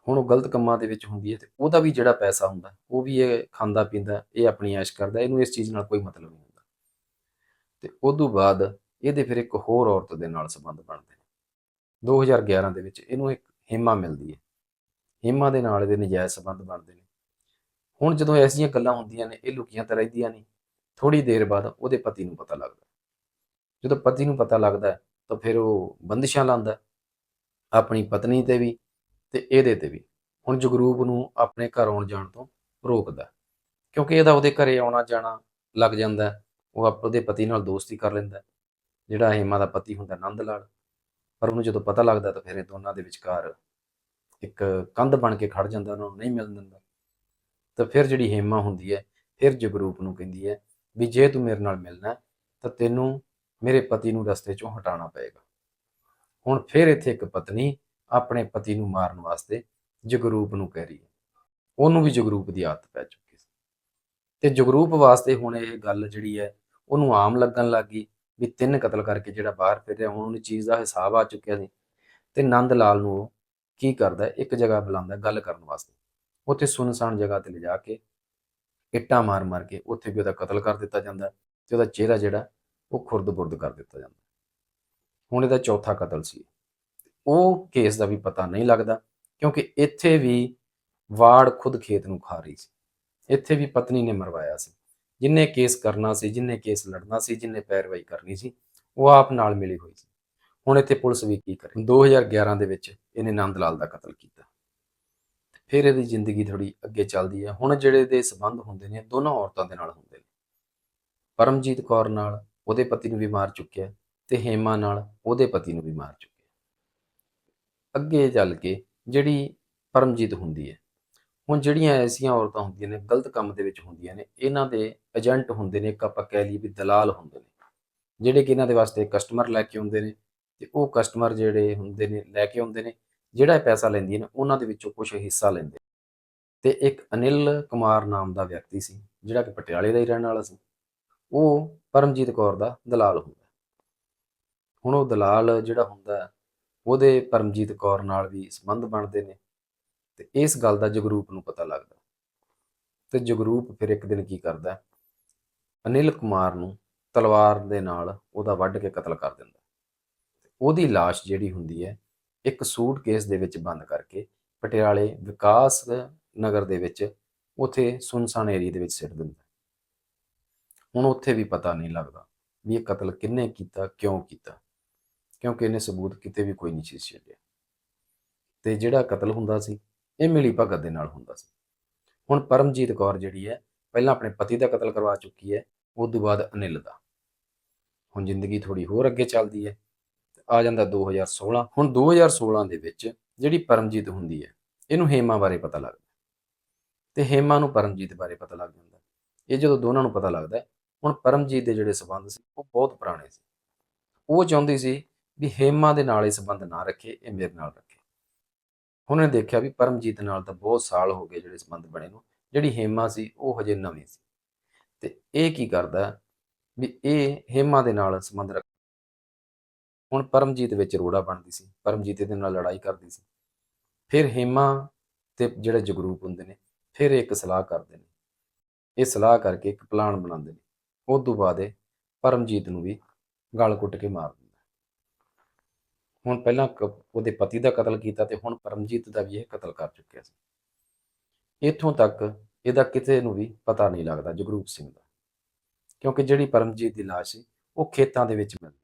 ਹੁਣ ਉਹ ਗਲਤ ਕੰਮਾਂ ਦੇ ਵਿੱਚ ਹੁੰਦੀ ਹੈ ਤੇ ਉਹਦਾ ਵੀ ਜਿਹੜਾ ਪੈਸਾ ਹੁੰਦਾ, ਉਹ ਵੀ ਇਹ ਖਾਂਦਾ ਪੀਂਦਾ, ਇਹ ਆਪਣੀ ਐਸ਼ ਕਰਦਾ, ਇਹਨੂੰ ਇਸ ਚੀਜ਼ ਨਾਲ ਕੋਈ ਮਤਲਬ ਨਹੀਂ ਹੁੰਦਾ। ਤੇ ਤੋਂ ਬਾਅਦ ਇਹਦੇ ਫਿਰ ਇੱਕ ਹੋਰ ਔਰਤ ਦੇ ਨਾਲ ਸੰਬੰਧ ਬਣਦੇ ਨੇ। 2011 ਦੇ ਵਿੱਚ ਇਹਨੂੰ ਇੱਕ ਹਿੰਮਾ ਮਿਲਦੀ ਹੈ। ਹਿੰਮਾ ਦੇ ਨਾਲ ਇਹਦੇ ਨਜਾਇਜ਼ ਸੰਬੰਧ ਬਣਦੇ ਨੇ। ਹੁਣ ਜਦੋਂ ਐਸੀਆਂ ਗੱਲਾਂ ਹੁੰਦੀਆਂ ਨੇ, ਇਹ ਲੁਕੀਆਂ ਤਾਂ ਰਹਿੰਦੀਆਂ ਨਹੀਂ ਥੋੜੀ ਦੇਰ ਬਾਅਦ ਉਹਦੇ ਪਤੀ ਨੂੰ ਪਤਾ ਲੱਗਦਾ ਜਦੋਂ ਪਤੀ ਨੂੰ ਪਤਾ ਲੱਗਦਾ ਤਾਂ ਫਿਰ ਉਹ ਬੰਦਿਸ਼ਾਂ ਲਾਉਂਦਾ ਆਪਣੀ ਪਤਨੀ ਤੇ ਵੀ ਤੇ ਇਹਦੇ ਤੇ ਵੀ। ਹੁਣ ਜਗਰੂਪ ਨੂੰ ਆਪਣੇ ਘਰ ਆਉਣ ਜਾਣ ਤੋਂ ਰੋਕਦਾ। ਕਿਉਂਕਿ ਇਹਦਾ ਉਹਦੇ ਘਰੇ ਆਉਣਾ ਜਾਣਾ ਲੱਗ ਜਾਂਦਾ ਉਹ ਆਪ- ਪਤੀ ਨਾਲ ਦੋਸਤੀ ਕਰ ਲੈਂਦਾ ਜਿਹੜਾ ਹੇਮਾ ਦਾ ਪਤੀ ਹੁੰਦਾ ਨੰਦ ਲਾਲ। ਪਰ ਉਹਨੂੰ ਜਦੋਂ ਪਤਾ ਲੱਗਦਾ ਤਾਂ ਫਿਰ ਇਹ ਦੋਨਾਂ ਦੇ ਵਿਚਕਾਰ ਇੱਕ ਕੰਧ ਬਣ ਕੇ ਖੜ ਜਾਂਦਾ, ਉਹਨਾਂ ਨੂੰ ਨਹੀਂ ਮਿਲਣ ਦਿੰਦਾ। ਤਾਂ ਫਿਰ ਜਿਹੜੀ ਹੇਮਾ ਹੁੰਦੀ ਹੈ, ਫਿਰ ਜਗਰੂਪ ਨੂੰ ਕਹਿੰਦੀ ਹੈ ਵੀ ਜੇ ਤੂੰ ਮੇਰੇ ਨਾਲ ਮਿਲਣਾ ਤਾਂ ਤੈਨੂੰ ਮੇਰੇ ਪਤੀ ਨੂੰ ਰਸਤੇ ਚੋਂ ਹਟਾਉਣਾ ਪਏਗਾ। ਹੁਣ ਫਿਰ ਇੱਥੇ ਇੱਕ ਪਤਨੀ ਆਪਣੇ ਪਤੀ ਨੂੰ ਮਾਰਨ ਵਾਸਤੇ ਜਗਰੂਪ ਨੂੰ ਕਹਿ ਰਹੀ ਹੈ। ਉਹਨੂੰ ਵੀ ਜਗਰੂਪ ਦੀ ਆਦਤ ਪੈ ਚੁੱਕੀ ਸੀ। ਤੇ ਜਗਰੂਪ ਵਾਸਤੇ ਹੁਣ ਇਹ ਗੱਲ ਜਿਹੜੀ ਹੈ, ਉਹਨੂੰ ਆਮ ਲੱਗਣ ਲੱਗ ਗਈ ਵੀ ਤਿੰਨ ਕਤਲ ਕਰਕੇ ਜਿਹੜਾ ਬਾਹਰ ਫਿਰ ਰਿਹਾ, ਹੁਣ ਉਹਨੂੰ ਚੀਜ਼ ਦਾ ਹਿਸਾਬ ਆ ਚੁੱਕਿਆ ਸੀ। ਤੇ ਨੰਦ ਲਾਲ ਨੂੰ ਉਹ ਕੀ ਕਰਦਾ ਇੱਕ ਜਗ੍ਹਾ ਬੁਲਾਉਂਦਾ ਗੱਲ ਕਰਨ ਵਾਸਤੇ। ਉੱਥੇ ਸੁਨਸਾਨ ਜਗ੍ਹਾ ਤੇ ਲਿਜਾ ਕੇ ਇੱਟਾਂ ਮਾਰ ਮਾਰ ਕੇ ਉੱਥੇ ਵੀ ਉਹਦਾ ਕਤਲ ਕਰ ਦਿੱਤਾ ਜਾਂਦਾ ਹੈ ਤੇ ਉਹਦਾ ਚਿਹਰਾ ਜਿਹੜਾ ਉਹ ਖੁਰਦ-ਬੁਰਦ ਕਰ ਦਿੱਤਾ ਜਾਂਦਾ ਹੁਣ ਇਹਦਾ ਚੌਥਾ ਕਤਲ ਸੀ। ਉਹ ਕੇਸ ਦਾ ਵੀ ਪਤਾ ਨਹੀਂ ਲੱਗਦਾ, ਕਿਉਂਕਿ ਇੱਥੇ ਵੀ ਵਾੜ ਖੁਦ ਖੇਤ ਨੂੰ ਖਾ ਰਹੀ ਸੀ। ਇੱਥੇ ਵੀ ਪਤਨੀ ਨੇ ਮਰਵਾਇਆ ਸੀ। ਜਿੰਨੇ ਕੇਸ ਕਰਨਾ ਸੀ, ਜਿੰਨੇ ਕੇਸ ਲੜਨਾ ਸੀ, ਜਿੰਨੇ ਪੈਰਵਾਈ ਕਰਨੀ ਸੀ, ਉਹ ਆਪ ਨਾਲ ਮਿਲੀ ਹੋਈ ਸੀ। ਹੁਣ ਇੱਥੇ ਪੁਲਿਸ ਵੀ ਕੀ ਕਰੇ? 2011 ਦੇ ਵਿੱਚ ਇਹਨੇ ਨੰਦ ਲਾਲ ਦਾ ਕਤਲ ਕੀਤਾ। ਫਿਰ ਇਹਦੀ ਜ਼ਿੰਦਗੀ ਥੋੜੀ ਅੱਗੇ ਚੱਲਦੀ ਹੈ ਹੁਣ ਜਿਹੜੇ ਦੇ ਸਬੰਧ ਹੁੰਦੇ ਨੇ, ਦੋਨਾਂ ਔਰਤਾਂ ਦੇ ਨਾਲ ਹੁੰਦੇ ਨੇ। ਪਰਮਜੀਤ ਕੌਰ ਨਾਲ ਉਹਦੇ ਪਤੀ ਨੂੰ ਵੀ ਮਾਰ ਚੁੱਕਿਆ ਤੇ ਹੇਮਾ ਨਾਲ ਉਹਦੇ ਪਤੀ ਨੂੰ ਵੀ ਮਾਰ ਚੁੱਕਿਆ ਅੱਗੇ ਚੱਲ ਕੇ ਜਿਹੜੀ ਪਰਮਜੀਤ ਹੁੰਦੀ ਹੈ, ਹੁਣ ਜਿਹੜੀਆਂ ਐਸੀਆਂ ਔਰਤਾਂ ਹੁੰਦੀਆਂ ਨੇ, ਗਲਤ ਕੰਮ ਦੇ ਵਿੱਚ ਹੁੰਦੀਆਂ ਨੇ, ਇਹਨਾਂ ਦੇ ਏਜੰਟ ਹੁੰਦੇ ਨੇ, ਇੱਕ ਆਪਾਂ ਕਹਿ ਲਈਏ ਵੀ ਦਲਾਲ ਹੁੰਦੇ ਨੇ, ਜਿਹੜੇ ਕਿ ਇਹਨਾਂ ਦੇ ਵਾਸਤੇ ਕਸਟਮਰ ਲੈ ਕੇ ਆਉਂਦੇ ਨੇ ਤੇ ਉਹ ਕਸਟਮਰ ਜਿਹੜੇ ਹੁੰਦੇ ਨੇ, ਲੈ ਕੇ ਆਉਂਦੇ ਨੇ, ਜਿਹੜਾ ਪੈਸਾ ਲੈਂਦੀਆਂ ਨੇ, ਉਹਨਾਂ ਦੇ ਵਿੱਚੋਂ ਕੁਝ ਹਿੱਸਾ ਲੈਂਦੇ ਤੇ ਇੱਕ ਅਨਿਲ ਕੁਮਾਰ ਨਾਮ ਦਾ ਵਿਅਕਤੀ ਸੀ, ਜਿਹੜਾ ਕਿ ਪਟਿਆਲੇ ਦਾ ਹੀ ਰਹਿਣ ਵਾਲਾ ਸੀ, ਉਹ ਪਰਮਜੀਤ ਕੌਰ ਦਾ ਦਲਾਲ ਹੁੰਦਾ ਹੁਣ ਉਹ ਦਲਾਲ ਜਿਹੜਾ ਹੁੰਦਾ ਉਹਦੇ ਪਰਮਜੀਤ ਕੌਰ ਨਾਲ ਵੀ ਸੰਬੰਧ ਬਣਦੇ ਨੇ ਤੇ ਇਸ ਗੱਲ ਦਾ ਜਗਰੂਪ ਨੂੰ ਪਤਾ ਲੱਗਦਾ। ਤੇ ਜਗਰੂਪ ਫਿਰ ਇੱਕ ਦਿਨ ਕੀ ਕਰਦਾ ਅਨਿਲ ਕੁਮਾਰ ਨੂੰ ਤਲਵਾਰ ਦੇ ਨਾਲ ਉਹਦਾ ਵੱਢ ਕੇ ਕਤਲ ਕਰ ਦਿੰਦਾ ਉਹਦੀ ਲਾਸ਼ ਜਿਹੜੀ ਹੁੰਦੀ ਹੈ, ਇੱਕ ਸੂਟਕੇਸ ਦੇ ਵਿੱਚ ਬੰਦ ਕਰਕੇ ਪਟਿਆਲੇ ਵਿਕਾਸ ਨਗਰ ਦੇ ਵਿੱਚ ਉਥੇ ਸੁਨਸਾਨ ਏਰੀਆ ਦੇ ਵਿੱਚ ਸਿੱਟ ਦਿੰਦਾ ਹੁਣ ਉੱਥੇ ਵੀ ਪਤਾ ਨਹੀਂ ਲੱਗਦਾ ਵੀ ਇਹ ਕਤਲ ਕਿੰਨੇ ਕੀਤਾ, ਕਿਉਂ ਕੀਤਾ। ਕਿਉਂਕਿ ਇਹਨੇ ਸਬੂਤ ਕਿਤੇ ਵੀ ਕੋਈ ਨਹੀਂ ਚੀਜ਼ ਛੱਡਿਆ। ਤੇ ਜਿਹੜਾ ਕਤਲ ਹੁੰਦਾ ਸੀ, ਇਹ ਮਿਲੀ ਭਗਤ ਦੇ ਨਾਲ ਹੁੰਦਾ ਸੀ। ਹੁਣ ਪਰਮਜੀਤ ਕੌਰ ਜਿਹੜੀ ਹੈ, ਪਹਿਲਾਂ ਆਪਣੇ ਪਤੀ ਦਾ ਕਤਲ ਕਰਵਾ ਚੁੱਕੀ ਹੈ, ਉਸ ਤੋਂ ਬਾਅਦ ਅਨਿਲ ਦਾ। ਹੁਣ ਜ਼ਿੰਦਗੀ ਥੋੜੀ ਹੋਰ ਅੱਗੇ ਚੱਲਦੀ ਹੈ। ਆ ਜਾਂਦਾ 2016 ਹੁਣ 2016 ਦੇ ਵਿੱਚ ਜਿਹੜੀ ਪਰਮਜੀਤ ਹੁੰਦੀ ਹੈ, ਇਹਨੂੰ ਹੇਮਾ ਬਾਰੇ ਪਤਾ ਲੱਗਦਾ ਤੇ ਹੇਮਾ ਨੂੰ ਪਰਮਜੀਤ ਬਾਰੇ ਪਤਾ ਲੱਗ ਜਾਂਦਾ ਇਹ ਜਦੋਂ ਦੋਨਾਂ ਨੂੰ ਪਤਾ ਲੱਗਦਾ ਹੁਣ ਪਰਮਜੀਤ ਦੇ ਜਿਹੜੇ ਸਬੰਧ ਸੀ, ਉਹ ਬਹੁਤ ਪੁਰਾਣੇ ਸੀ। ਉਹ ਚਾਹੁੰਦੀ ਸੀ ਵੀ ਹੇਮਾ ਦੇ ਨਾਲ ਇਹ ਸੰਬੰਧ ਨਾ ਰੱਖੇ, ਇਹ ਮੇਰੇ ਨਾਲ ਰੱਖੇ। ਹੁਣ ਦੇਖਿਆ ਵੀ ਪਰਮਜੀਤ ਨਾਲ ਤਾਂ ਬਹੁਤ ਸਾਲ ਹੋ ਗਏ ਜਿਹੜੇ ਸੰਬੰਧ ਬਣੇ ਨੂੰ, ਜਿਹੜੀ ਹੇਮਾ ਸੀ, ਉਹ ਹਜੇ ਨਵੀਂ ਸੀ। ਤੇ ਇਹ ਕੀ ਕਰਦਾ ਵੀ ਇਹ ਹੇਮਾ ਦੇ ਨਾਲ ਸੰਬੰਧ ਰੱਖ ਹੁਣ ਪਰਮਜੀਤ ਵਿੱਚ ਰੋੜਾ ਬਣਦੀ ਸੀ, ਪਰਮਜੀਤ ਇਹਦੇ ਨਾਲ ਲੜਾਈ ਕਰਦੀ ਸੀ। ਫਿਰ ਹੇਮਾ ਤੇ ਜਿਹੜੇ ਜਗਰੂਪ ਹੁੰਦੇ ਨੇ, ਫਿਰ ਇੱਕ ਸਲਾਹ ਕਰਦੇ ਨੇ। ਇਹ ਸਲਾਹ ਕਰਕੇ ਇੱਕ ਪਲਾਨ ਬਣਾਉਂਦੇ ਨੇ। ਉਸ ਤੋਂ ਬਾਅਦ ਇਹ ਪਰਮਜੀਤ ਨੂੰ ਵੀ ਗਲ ਕੁੱਟ ਕੇ ਮਾਰਦੇ ਹੁਣ ਪਹਿਲਾਂ ਕ- ਉਹਦੇ ਪਤੀ ਦਾ ਕਤਲ ਕੀਤਾ ਤੇ ਹੁਣ ਪਰਮਜੀਤ ਦਾ ਵੀ ਇਹ ਕਤਲ ਕਰ ਚੁੱਕਿਆ ਸੀ। ਇੱਥੋਂ ਤੱਕ ਇਹਦਾ ਕਿਤੇ ਨੂੰ ਵੀ ਪਤਾ ਨਹੀਂ ਲੱਗਦਾ ਜਗਰੂਪ ਸਿੰਘ ਦਾ। ਕਿਉਂਕਿ ਜਿਹੜੀ ਪਰਮਜੀਤ ਦੀ ਲਾਸ਼ ਸੀ, ਉਹ ਖੇਤਾਂ ਦੇ ਵਿੱਚ ਮਿਲਦੀ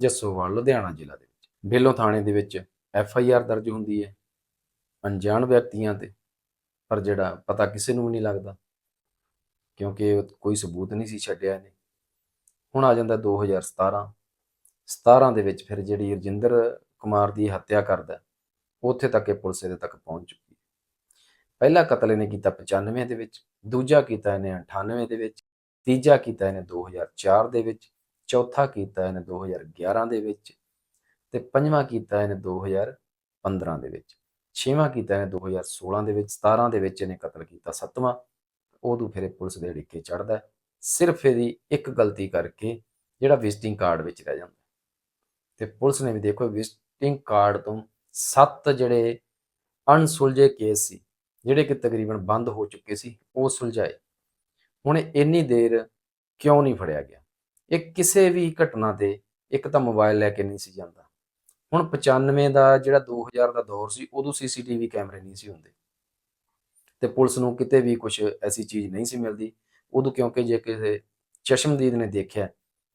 ਜੱਸੋਵਾਲ, ਲੁਧਿਆਣਾ ਜ਼ਿਲ੍ਹਾ ਦੇ ਵਿੱਚ। ਬੇਲੋਂ ਥਾਣੇ ਦੇ ਵਿੱਚ ਐਫ ਆਈ ਆਰ ਦਰਜ ਹੁੰਦੀ ਹੈ। ਅਣਜਾਣ ਵਿਅਕਤੀਆਂ ਤੇ। ਪਰ ਜਿਹੜਾ ਪਤਾ ਕਿਸੇ ਨੂੰ ਵੀ ਨਹੀਂ ਲੱਗਦਾ। ਕਿਉਂਕਿ ਕੋਈ ਸਬੂਤ ਨਹੀਂ ਸੀ ਛੱਡਿਆ ਇਹਨੇ। ਹੁਣ ਆ ਜਾਂਦਾ 2017 17 ਦੇ ਵਿੱਚ ਫਿਰ ਜਿਹੜੀ ਰਜਿੰਦਰ ਕੁਮਾਰ ਦੀ ਹੱਤਿਆ ਕਰਦਾ, ਉੱਥੇ ਤੱਕ ਇਹ ਪੁਲਿਸ ਇਹਦੇ ਤੱਕ ਪਹੁੰਚ ਚੁੱਕੀ ਹੈ। ਪਹਿਲਾ ਕਤਲ ਇਹਨੇ ਕੀਤਾ 95 ਦੇ ਵਿੱਚ, ਦੂਜਾ ਕੀਤਾ ਇਹਨੇ 98 ਦੇ ਵਿੱਚ, ਤੀਜਾ ਕੀਤਾ ਇਹਨੇ 2004 ਦੇ ਵਿੱਚ, ਚੌਥਾ ਕੀਤਾ ਇਹਨੇ 2011 ਦੇ ਵਿੱਚ ਤੇ ਪੰਜਵਾਂ ਕੀਤਾ ਇਹਨੇ 2015 ਦੇ ਵਿੱਚ। ਛੇਵਾਂ ਕੀਤਾ ਇਹਨੇ 2016 ਦੇ ਵਿੱਚ 17 ਦੇ ਵਿੱਚ ਇਹਨੇ ਕਤਲ ਕੀਤਾ ਸੱਤਵਾਂ। ਉਦੋਂ ਫਿਰ ਇਹ ਪੁਲਿਸ ਦੇ ਢਿੱਕੇ ਚੜਦਾ ਸਿਰਫ ਇਹਦੀ ਇੱਕ ਗਲਤੀ ਕਰਕੇ ਜਿਹੜਾ ਵਿਜ਼ਿਟਿੰਗ ਕਾਰਡ ਵਿੱਚ ਰਹਿ ਜਾਂਦਾ। ਤੇ ਪੁਲਿਸ ਨੇ ਵੀ ਦੇਖੋ ਵਿਜ਼ਿਟਿੰਗ ਕਾਰਡ ਤੋਂ ਸੱਤ ਜਿਹੜੇ ਅਣਸੁਲਝੇ ਕੇਸ ਸੀ, ਜਿਹੜੇ ਕਿ ਤਕਰੀਬਨ ਬੰਦ ਹੋ ਚੁੱਕੇ ਸੀ, ਉਹ ਸੁਲਝਾਏ। ਹੁਣ ਇੰਨੀ ਦੇਰ ਕਿਉਂ ਨਹੀਂ ਫੜਿਆ ਗਿਆ? ਇਹ ਕਿਸੇ ਵੀ ਘਟਨਾ ਤੇ ਇੱਕ ਤਾਂ ਮੋਬਾਈਲ ਲੈ ਕੇ ਨਹੀਂ ਸੀ ਜਾਂਦਾ। ਹੁਣ 95 ਦਾ ਜਿਹੜਾ 2000 ਦਾ ਦੌਰ ਸੀ, ਉਦੋਂ ਸੀਸੀਟੀਵੀ ਕੈਮਰੇ ਨਹੀਂ ਸੀ ਹੁੰਦੇ। ਤੇ ਪੁਲਿਸ ਨੂੰ ਕਿਤੇ ਵੀ ਕੁਝ ਐਸੀ ਚੀਜ਼ ਨਹੀਂ ਸੀ ਮਿਲਦੀ। ਉਦੋਂ ਕਿਉਂਕਿ ਜੇ ਕਿਸੇ ਚਸ਼ਮਦੀਦ ਨੇ ਦੇਖਿਆ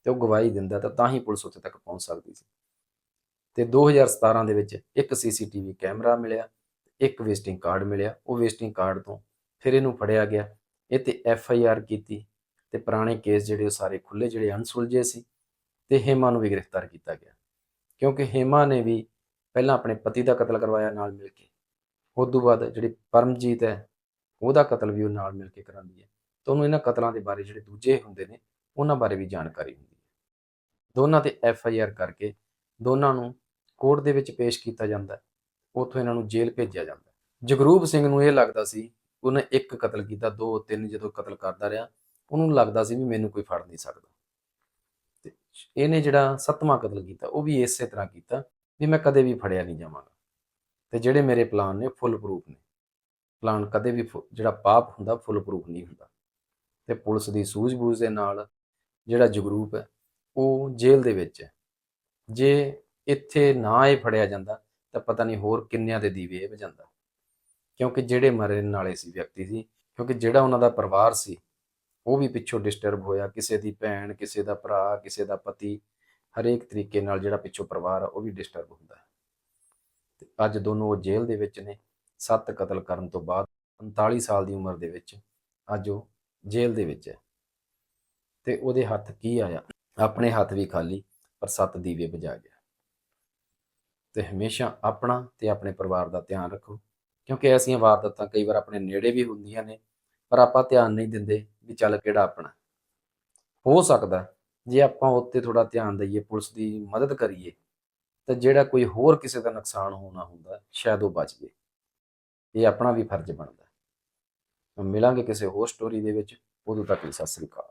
ਤੇ ਉਹ ਗਵਾਹੀ ਦਿੰਦਾ ਤਾਂ ਤਾਂ ਹੀ ਪੁਲਿਸ ਉੱਥੇ ਤੱਕ ਪਹੁੰਚ ਸਕਦੀ ਸੀ। ਤੇ 2017 ਦੇ ਵਿੱਚ ਇੱਕ ਸੀਸੀਟੀਵੀ ਕੈਮਰਾ ਮਿਲਿਆ, ਇੱਕ ਵੇਸਟਿੰਗ ਕਾਰਡ ਮਿਲਿਆ। ਉਹ ਵੇਸਟਿੰਗ ਕਾਰਡ ਤੋਂ ਫਿਰ ਇਹਨੂੰ ਫੜਿਆ ਗਿਆ। ਇਹ ਤੇ ਐਫ ਆਈ ਆਰ ਕੀਤੀ ਤੇ ਪੁਰਾਣੇ ਕੇਸ ਜਿਹੜੇ ਉਹ ਸਾਰੇ ਖੁੱਲੇ ਜਿਹੜੇ ਅਣਸੁਲਝੇ ਸੀ ਤੇ ਹੇਮਾ ਨੂੰ ਵੀ ਗ੍ਰਿਫਤਾਰ ਕੀਤਾ ਗਿਆ। ਕਿਉਂਕਿ ਹੇਮਾ ਨੇ ਵੀ ਪਹਿਲਾਂ ਆਪਣੇ ਪਤੀ ਦਾ ਕਤਲ ਕਰਵਾਇਆ ਨਾਲ ਮਿਲ ਕੇ। ਉਸ ਤੋਂ ਬਾਅਦ ਜਿਹੜੀ ਪਰਮਜੀਤ ਹੈ, ਉਹਦਾ ਕਤਲ ਵੀ ਉਹ ਨਾਲ ਮਿਲ ਕੇ ਕਰਾਉਂਦੀ ਹੈ। ਤਾਂ ਉਹਨੂੰ ਇਹਨਾਂ ਕਤਲਾਂ ਦੇ ਬਾਰੇ ਜਿਹੜੇ ਦੂਜੇ ਹੁੰਦੇ ਨੇ, ਉਹਨਾਂ ਬਾਰੇ ਵੀ ਜਾਣਕਾਰੀ ਹੁੰਦੀ ਹੈ। ਦੋਨਾਂ ਤੇ ਐਫ ਆਈ ਆਰ ਕਰਕੇ ਦੋਨਾਂ ਨੂੰ ਕੋਰਟ ਦੇ ਵਿੱਚ ਪੇਸ਼ ਕੀਤਾ ਜਾਂਦਾ ਹੈ। ਉੱਥੋਂ ਇਹਨਾਂ ਨੂੰ ਜੇਲ੍ਹ ਭੇਜਿਆ ਜਾਂਦਾ ਜਗਰੂਪ ਸਿੰਘ ਨੂੰ ਇਹ ਲੱਗਦਾ ਸੀ, ਉਹਨੇ ਇੱਕ ਕਤਲ ਕੀਤਾ, ਦੋ, ਤਿੰਨ ਜਦੋਂ ਕਤਲ ਕਰਦਾ ਰਿਹਾ, ਉਹਨੂੰ ਲੱਗਦਾ ਸੀ ਵੀ ਮੈਨੂੰ ਕੋਈ ਫੜ ਨਹੀਂ ਸਕਦਾ। ਤੇ ਇਹਨੇ ਜਿਹੜਾ ਸੱਤਵਾਂ ਕਤਲ ਕੀਤਾ, ਉਹ ਵੀ ਇਸੇ ਤਰ੍ਹਾਂ ਕੀਤਾ ਵੀ ਮੈਂ ਕਦੇ ਵੀ ਫੜਿਆ ਨਹੀਂ ਜਾਵਾਂਗਾ। ਤੇ ਜਿਹੜੇ ਮੇਰੇ ਪਲਾਨ ਨੇ ਫੁੱਲ ਪ੍ਰੂਫ ਨੇ। ਪਲਾਨ ਕਦੇ ਵੀ ਫੁ- ਜਿਹੜਾ ਪਾਪ ਹੁੰਦਾ ਫੁੱਲ ਪ੍ਰੂਫ ਨਹੀਂ ਹੁੰਦਾ। ਤੇ ਪੁਲਿਸ ਦੀ ਸੂਝ-ਬੂਝ ਦੇ ਨਾਲ ਜਿਹੜਾ ਜਗਰੂਪ ਹੈ, ਉਹ ਜੇਲ੍ਹ ਦੇ ਵਿੱਚ ਹੈ। ਜੇ ਇੱਥੇ ਨਾ ਇਹ ਫੜਿਆ ਜਾਂਦਾ ਤਾਂ ਪਤਾ ਨਹੀਂ ਹੋਰ ਕਿੰਨਿਆਂ ਦੇ ਦੀਵੇ ਇਹ ਵਜਾਂਦਾ। ਕਿਉਂਕਿ ਜਿਹੜੇ ਮਰਨ ਵਾਲੇ ਸੀ ਵਿਅਕਤੀ ਸੀ, ਕਿਉਂਕਿ ਜਿਹੜਾ ਉਹਨਾਂ ਦਾ ਪਰਿਵਾਰ ਸੀ, ਉਹ ਵੀ ਪਿੱਛੋਂ ਡਿਸਟਰਬ ਹੋਇਆ। ਕਿਸੇ ਦੀ ਭੈਣ, ਕਿਸੇ ਦਾ ਭਰਾ, ਕਿਸੇ ਦਾ ਪਤੀ, ਹਰੇਕ ਤਰੀਕੇ ਨਾਲ ਜਿਹੜਾ ਪਿੱਛੋਂ ਪਰਿਵਾਰ ਆ, ਉਹ ਵੀ ਡਿਸਟਰਬ ਹੁੰਦਾ ਤੇ ਅੱਜ ਦੋਨੋਂ ਉਹ ਜੇਲ੍ਹ ਦੇ ਵਿੱਚ ਨੇ। ਸੱਤ ਕਤਲ ਕਰਨ ਤੋਂ ਬਾਅਦ 45 ਸਾਲ ਦੀ ਉਮਰ ਦੇ ਵਿੱਚ ਅੱਜ ਉਹ ਜੇਲ੍ਹ ਦੇ ਵਿੱਚ ਹੈ। ਤੇ ਉਹਦੇ ਹੱਥ ਕੀ ਆਇਆ? ਆਪਣੇ ਹੱਥ ਵੀ ਖਾਲੀ, ਪਰ ਸੱਤ ਦੀਵੇ ਬੁਝਾ ਗਿਆ। ਤੇ ਹਮੇਸ਼ਾ ਆਪਣਾ ਤੇ ਆਪਣੇ ਪਰਿਵਾਰ ਦਾ ਧਿਆਨ ਰੱਖੋ। ਕਿਉਂਕਿ ਐਸੀਆਂ ਵਾਰਦਾਤਾਂ ਕਈ ਵਾਰ ਆਪਣੇ ਨੇੜੇ ਵੀ ਹੁੰਦੀਆਂ ਨੇ, ਪਰ ਆਪਾਂ ਧਿਆਨ ਨਹੀਂ ਦਿੰਦੇ ਵੀ ਚੱਲ ਕਿਹੜਾ ਆਪਣਾ। ਹੋ ਸਕਦਾ ਜੇ ਆਪਾਂ ਉੱਤੇ ਥੋੜਾ ਧਿਆਨ ਦਈਏ, ਪੁਲਿਸ ਦੀ ਮਦਦ ਕਰੀਏ, ਤਾਂ ਜਿਹੜਾ ਕੋਈ ਹੋਰ ਕਿਸੇ ਦਾ ਨੁਕਸਾਨ ਹੋਣਾ ਹੁੰਦਾ, ਸ਼ਾਇਦ ਉਹ ਬਚ ਜੇ। ਇਹ ਆਪਣਾ ਵੀ ਫਰਜ਼ ਬਣਦਾ। ਮਿਲਾਂਗੇ ਕਿਸੇ ਹੋਰ ਸਟੋਰੀ ਦੇ ਵਿੱਚ। ਉਦੋਂ ਤੱਕ ਲਈ ਸਤਿ ਸ੍ਰੀ ਅਕਾਲ।